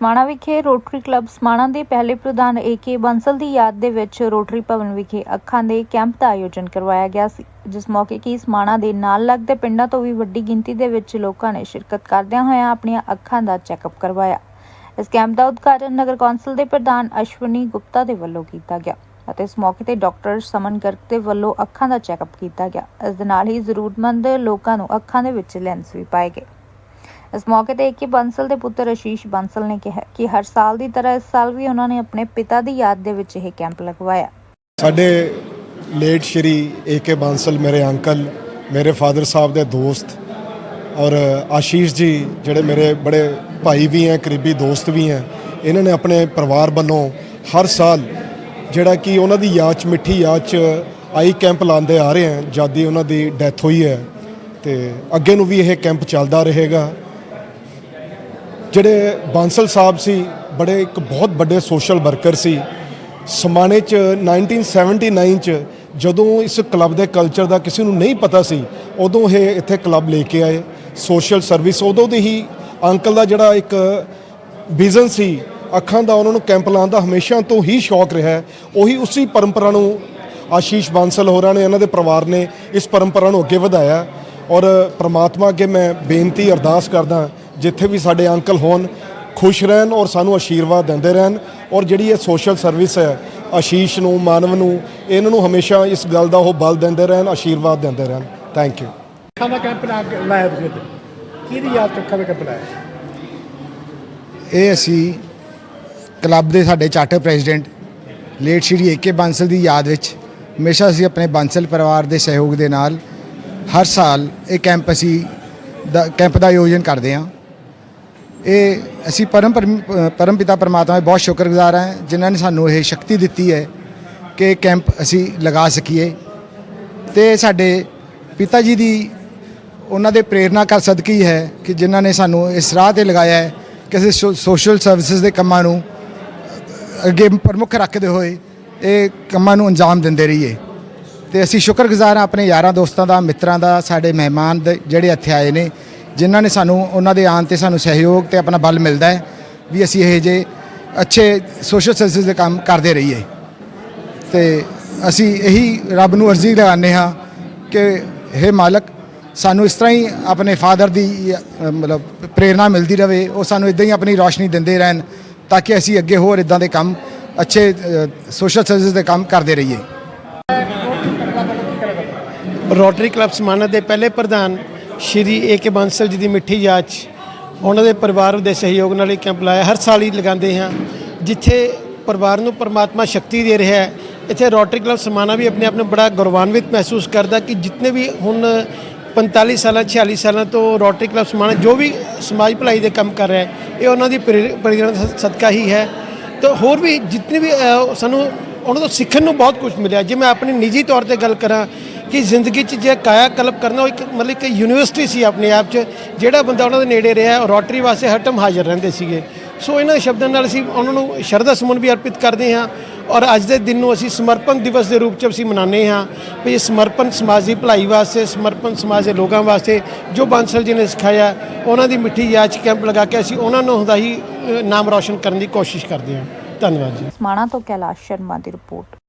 ਸਮਾਣਾ ਵਿਖੇ rotary club Samana ਦੇ ਪਹਿਲੇ ਪ੍ਰਧਾਨ ਏਕੇ ਬੰਸਲ ਦੀ ਯਾਦ ਦੇ ਵਿੱਚ ਰੋਟਰੀ ਭਵਨ ਵਿਖੇ ਅੱਖਾਂ ਦੇ ਕੈਂਪ ਦਾ ਆਯੋਜਨ ਕਰਵਾਇਆ ਗਿਆ ਸੀ, ਜਿਸ ਮੌਕੇ ਕਿ ਸਮਾਣਾ ਦੇ ਨਾਲ ਲੱਗਦੇ ਪਿੰਡਾਂ ਤੋਂ ਵੀ ਵੱਡੀ ਗਿਣਤੀ ਦੇ ਵਿੱਚ ਲੋਕਾਂ ਨੇ ਸ਼ਿਰਕਤ ਕਰਦਿਆਂ ਹੋਇਆਂ ਆਪਣੀਆਂ ਅੱਖਾਂ ਦਾ ਚੈੱਕਅਪ ਕਰਵਾਇਆ। ਇਸ ਕੈਂਪ ਦਾ ਉਦਘਾਟਨ ਨਗਰ ਕੌਂਸਲ ਦੇ ਪ੍ਰਧਾਨ ਅਸ਼ਵਨੀ ਗੁਪਤਾ ਦੇ ਵੱਲੋਂ ਕੀਤਾ ਗਿਆ ਅਤੇ ਇਸ ਮੌਕੇ ਤੇ ਡਾਕਟਰ ਸਮਨ ਗਰਗ ਦੇ ਵੱਲੋਂ ਅੱਖਾਂ ਦਾ ਚੈੱਕਅਪ ਕੀਤਾ ਗਿਆ। ਇਸ ਦੇ ਨਾਲ ਹੀ ਜ਼ਰੂਰਤਮੰਦ ਲੋਕਾਂ ਨੂੰ ਅੱਖਾਂ ਦੇ ਵਿੱਚ ਲੈਂਸ ਵੀ ਪਾਏ ਗਏ। ਇਸ ਮੌਕੇ ਤੇ ਏਕੇ ਬੰਸਲ ਦੇ ਪੁੱਤਰ ਅਸ਼ੀਸ਼ ਬੰਸਲ ਨੇ ਕਿਹਾ ਕਿ ਹਰ ਸਾਲ ਦੀ ਤਰ੍ਹਾਂ ਇਸ ਸਾਲ ਵੀ ਉਹਨਾਂ ਨੇ ਆਪਣੇ ਪਿਤਾ ਦੀ ਯਾਦ ਦੇ ਵਿੱਚ ਇਹ ਕੈਂਪ ਲਗਵਾਇਆ। ਸਾਡੇ ਲੇਟ ਸ਼੍ਰੀ ਏਕੇ ਬਾਂਸਲ, ਮੇਰੇ ਅੰਕਲ, ਮੇਰੇ ਫਾਦਰ ਸਾਹਿਬ ਦੇ ਦੋਸਤ ਔਰ ਆਸ਼ੀਸ਼ ਜੀ, ਜਿਹੜੇ ਮੇਰੇ ਬੜੇ ਭਾਈ ਵੀ ਹੈ, ਕਰੀਬੀ ਦੋਸਤ ਵੀ ਹੈ, ਇਹਨਾਂ ਨੇ ਆਪਣੇ ਪਰਿਵਾਰ ਵੱਲੋਂ ਹਰ ਸਾਲ ਜਿਹੜਾ ਕਿ ਉਹਨਾਂ ਦੀ ਯਾਦ 'ਚ, ਮਿੱਠੀ ਯਾਦ 'ਚ ਆਈ ਕੈਂਪ ਲਾਉਂਦੇ ਆ ਰਹੇ ਹਨ ਜਦ ਦੀ ਉਹਨਾਂ ਦੀ ਡੈਥ ਹੋਈ ਹੈ ਤੇ ਅੱਗੇ ਨੂੰ ਵੀ ਇਹ ਕੈਂਪ ਚੱਲਦਾ ਰਹੇਗਾ। ਜਿਹੜੇ ਬਾਂਸਲ ਸਾਹਿਬ ਸੀ, ਬੜੇ ਇੱਕ ਬਹੁਤ ਵੱਡੇ ਸੋਸ਼ਲ ਵਰਕਰ ਸੀ। ਸਮਾਣੇ ਚ 1979 ਚ ਜਦੋਂ ਇਸ ਕਲੱਬ ਦੇ ਕਲਚਰ ਦਾ ਕਿਸੇ ਨੂੰ ਨਹੀਂ ਪਤਾ ਸੀ, ਉਦੋਂ ਇਹ ਇੱਥੇ ਕਲੱਬ ਲੈ ਕੇ ਆਏ ਸੋਸ਼ਲ ਸਰਵਿਸ ਉਦੋਂ ਦੀ ਹੀ ਅੰਕਲ ਦਾ ਜਿਹੜਾ ਇੱਕ ਵਿਜ਼ਨ ਸੀ, ਅੱਖਾਂ ਦਾ ਉਹਨਾਂ ਨੂੰ ਕੈਂਪ ਲਾਉਣ ਦਾ ਹਮੇਸ਼ਾ ਤੋਂ ਹੀ ਸ਼ੌਕ ਰਿਹਾ ਉਹੀ ਉਸੇ ਪਰੰਪਰਾ ਨੂੰ ਆਸ਼ੀਸ਼ ਬਾਂਸਲ ਹੋਰਾਂ ਨੇ, ਇਹਨਾਂ ਦੇ ਪਰਿਵਾਰ ਨੇ ਇਸ ਪਰੰਪਰਾ ਨੂੰ ਅੱਗੇ ਵਧਾਇਆ। ਔਰ ਪ੍ਰਮਾਤਮਾ ਅੱਗੇ ਮੈਂ ਬੇਨਤੀ ਅਰਦਾਸ ਕਰਦਾ ਜਿੱਥੇ ਵੀ ਸਾਡੇ ਅੰਕਲ ਹੋਣ ਖੁਸ਼ ਰਹਿਣ ਔਰ ਸਾਨੂੰ ਆਸ਼ੀਰਵਾਦ ਦਿੰਦੇ ਰਹਿਣ ਔਰ ਜਿਹੜੀ ਇਹ ਸੋਸ਼ਲ ਸਰਵਿਸ ਹੈ ਆਸ਼ੀਸ਼ ਨੂੰ ਮਾਨਵ ਨੂੰ ਇਹਨਾਂ ਨੂੰ ਹਮੇਸ਼ਾ ਇਸ ਗੱਲ ਦਾ ਉਹ ਬਲ ਦਿੰਦੇ ਰਹਿਣ ਆਸ਼ੀਰਵਾਦ ਦਿੰਦੇ ਰਹਿਣ। ਥੈਂਕ ਯੂ ਅੱਖਾਂ ਦਾ ਕੈਂਪ ਲਾਇਆ ਤੁਸੀਂ ਕਿਹਦੀ ਯਾਦ ਅੱਖਾਂ ਦਾ ਕੈਂਪ ਲਾਇਆ? ਇਹ ਅਸੀਂ ਕਲੱਬ ਦੇ ਸਾਡੇ charter president late Shri AK Bansal ਦੀ ਯਾਦ ਵਿੱਚ ਹਮੇਸ਼ਾ ਅਸੀਂ ਆਪਣੇ ਬਾਂਸਲ ਪਰਿਵਾਰ ਦੇ ਸਹਿਯੋਗ ਦੇ ਨਾਲ ਹਰ ਸਾਲ ਇਹ ਕੈਂਪ ਅਸੀਂ ਦਾ ਕੈਂਪ ਦਾ ਆਯੋਜਨ ਕਰਦੇ ਹਾਂ। ਇਹ ਅਸੀਂ ਪਰਮ ਪਰਮ- ਪਰਮ ਪਿਤਾ ਪਰਮਾਤਮਾ ਦੇ ਬਹੁਤ ਸ਼ੁਕਰਗੁਜ਼ਾਰ ਹਾਂ, ਜਿਨ੍ਹਾਂ ਨੇ ਸਾਨੂੰ ਇਹ ਸ਼ਕਤੀ ਦਿੱਤੀ ਹੈ ਕਿ ਇਹ ਕੈਂਪ ਅਸੀਂ ਲਗਾ ਸਕੀਏ। ਤੇ ਸਾਡੇ ਪਿਤਾ ਜੀ ਦੀ ਉਹਨਾਂ ਦੇ ਪ੍ਰੇਰਣਾ ਕਰ ਸਦਕੀ ਹੈ ਕਿ ਜਿਨ੍ਹਾਂ ਨੇ ਸਾਨੂੰ ਇਸ ਰਾਹ ਤੇ ਲਗਾਇਆ ਹੈ ਕਿ ਅਸੀਂ ਸੋ- ਸੋਸ਼ਲ ਸਰਵਿਸਿਜ਼ ਦੇ ਕੰਮਾਂ ਨੂੰ ਅੱਗੇ ਪ੍ਰਮੁੱਖ ਰੱਖਦੇ ਹੋਏ ਇਹ ਕੰਮਾਂ ਨੂੰ ਅੰਜਾਮ ਦਿੰਦੇ ਰਹੀਏ। ਤੇ ਅਸੀਂ ਸ਼ੁਕਰਗੁਜ਼ਾਰ ਹਾਂ ਆਪਣੇ ਯਾਰਾਂ ਦੋਸਤਾਂ ਦਾ, ਮਿੱਤਰਾਂ ਦਾ, ਸਾਡੇ ਮਹਿਮਾਨ ਦੇ ਜਿਹੜੇ ਇੱਥੇ ਆਏ ਨੇ ਜਿਨ੍ਹਾਂ ਨੇ ਸਾਨੂੰ, ਉਹਨਾਂ ਦੇ ਆਉਣ ਤੇ ਸਾਨੂੰ ਸਹਿਯੋਗ ਤੇ ਆਪਣਾ ਬਲ ਮਿਲਦਾ ਹੈ ਵੀ ਅਸੀਂ ਇਹ ਜੇ ਅੱਛੇ ਸੋਸ਼ਲ ਸਰਵਿਸ ਦੇ ਕੰਮ ਕਰਦੇ ਰਹੀਏ। ਤੇ ਅਸੀਂ ਇਹੀ ਰੱਬ ਨੂੰ ਅਰਜ਼ੀ ਲਗਾਉਂਦੇ ਹਾਂ ਕਿ हे ਮਾਲਕ, ਸਾਨੂੰ ਇਸ ਤਰ੍ਹਾਂ ਹੀ ਆਪਣੇ ਫਾਦਰ ਦੀ ਮਤਲਬ ਪ੍ਰੇਰਣਾ ਮਿਲਦੀ ਰਹੇ ਉਹ ਸਾਨੂੰ ਇਦਾਂ ਹੀ ਆਪਣੀ ਰੋਸ਼ਨੀ ਦਿੰਦੇ ਰਹਿਣ ਤਾਂ ਕਿ ਅਸੀਂ ਅੱਗੇ ਹੋਰ ਇਦਾਂ ਦੇ ਕੰਮ, ਅੱਛੇ ਸੋਸ਼ਲ ਸਰਵਿਸ ਦੇ ਕੰਮ ਕਰਦੇ ਰਹੀਏ। ਰੋਟਰੀ ਕਲੱਬ ਸਮਾਣਾ ਦੇ ਪਹਿਲੇ ਪ੍ਰਧਾਨ ਸ਼੍ਰੀ ਏ ਕੇ ਬਾਂਸਲ ਜੀ ਦੀ ਮਿੱਠੀ ਯਾਦ ਉਹਨਾਂ ਦੇ ਪਰਿਵਾਰ ਦੇ ਸਹਿਯੋਗ ਨਾਲ ਇਹ ਕੈਂਪ ਲਾਇਆ। ਹਰ ਸਾਲ ਹੀ ਲਗਾਉਂਦੇ ਹਾਂ। ਜਿੱਥੇ ਪਰਿਵਾਰ ਨੂੰ ਪਰਮਾਤਮਾ ਸ਼ਕਤੀ ਦੇ ਰਿਹਾ ਹੈ, ਇੱਥੇ ਰੋਟਰੀ ਕਲੱਬ ਸਮਾਣਾ ਵੀ ਆਪਣੇ ਆਪ ਨੂੰ ਬੜਾ ਗੌਰਵਾਨਵਿਤ ਮਹਿਸੂਸ ਕਰਦਾ ਕਿ ਜਿੰਨੇ ਵੀ ਹੁਣ 45 ਸਾਲਾਂ 46 ਸਾਲਾਂ ਤੋਂ ਰੋਟਰੀ ਕਲੱਬ ਸਮਾਣਾ ਜੋ ਵੀ ਸਮਾਜ ਭਲਾਈ ਦੇ ਕੰਮ ਕਰ ਰਿਹਾ ਹੈ, ਇਹ ਉਹਨਾਂ ਦੀ ਪ੍ਰੇਰ- ਪ੍ਰੇਰਣਾ ਸਦਕਾ ਹੀ ਹੈ। ਤੇ ਹੋਰ ਵੀ ਜਿੰਨੇ ਵੀ ਸਾਨੂੰ ਉਹਨਾਂ ਤੋਂ ਸਿੱਖਣ ਨੂੰ ਬਹੁਤ ਕੁਝ ਮਿਲਿਆ। ਜੇ ਮੈਂ ਆਪਣੀ ਨਿੱਜੀ ਤੌਰ ਤੇ ਗੱਲ ਕਰਾਂ ਕਿ ਜ਼ਿੰਦਗੀ 'ਚ ਜੇ ਕਾਇਆ ਕਲਪ ਕਰਨਾ ਉਹ ਇੱਕ ਮਤਲਬ ਇੱਕ ਯੂਨੀਵਰਸਿਟੀ ਸੀ ਆਪਣੇ ਆਪ 'ਚ, ਜਿਹੜਾ ਬੰਦਾ ਉਹਨਾਂ ਦੇ ਨੇੜੇ ਰਿਹਾ, ਰੋਟਰੀ ਵਾਸਤੇ ਹਰ ਟਾਈਮ ਹਾਜ਼ਰ ਰਹਿੰਦੇ ਸੀਗੇ। ਸੋ ਇਹਨਾਂ ਸ਼ਬਦਾਂ ਨਾਲ ਅਸੀਂ ਉਹਨਾਂ ਨੂੰ ਸ਼ਰਧਾ ਸਮਨ ਵੀ ਅਰਪਿਤ ਕਰਦੇ ਹਾਂ ਔਰ ਅੱਜ ਦੇ ਦਿਨ ਨੂੰ ਅਸੀਂ ਸਮਰਪਣ ਦਿਵਸ ਦੇ ਰੂਪ 'ਚ ਅਸੀਂ ਮਨਾਉਂਦੇ ਹਾਂ ਵੀ ਇਹ ਸਮਰਪਣ ਸਮਾਜ ਦੀ ਭਲਾਈ ਵਾਸਤੇ, ਸਮਰਪਣ ਸਮਾਜ ਦੇ ਲੋਕਾਂ ਵਾਸਤੇ ਜੋ ਬਾਂਸਲ ਜੀ ਨੇ ਸਿਖਾਇਆ, ਉਹਨਾਂ ਦੀ ਮਿੱਠੀ ਯਾਦ 'ਚ ਕੈਂਪ ਲਗਾ ਕੇ ਅਸੀਂ ਉਹਨਾਂ ਨੂੰ ਹੁੰਦਾ ਹੀ ਨਾਮ ਰੌਸ਼ਨ ਕਰਨ ਦੀ ਕੋਸ਼ਿਸ਼ ਕਰਦੇ ਹਾਂ। ਧੰਨਵਾਦ ਜੀ। ਸਮਾਣਾ ਤੋਂ ਕੈਲਾਸ਼ ਸ਼ਰਮਾ ਦੀ ਰਿਪੋਰਟ।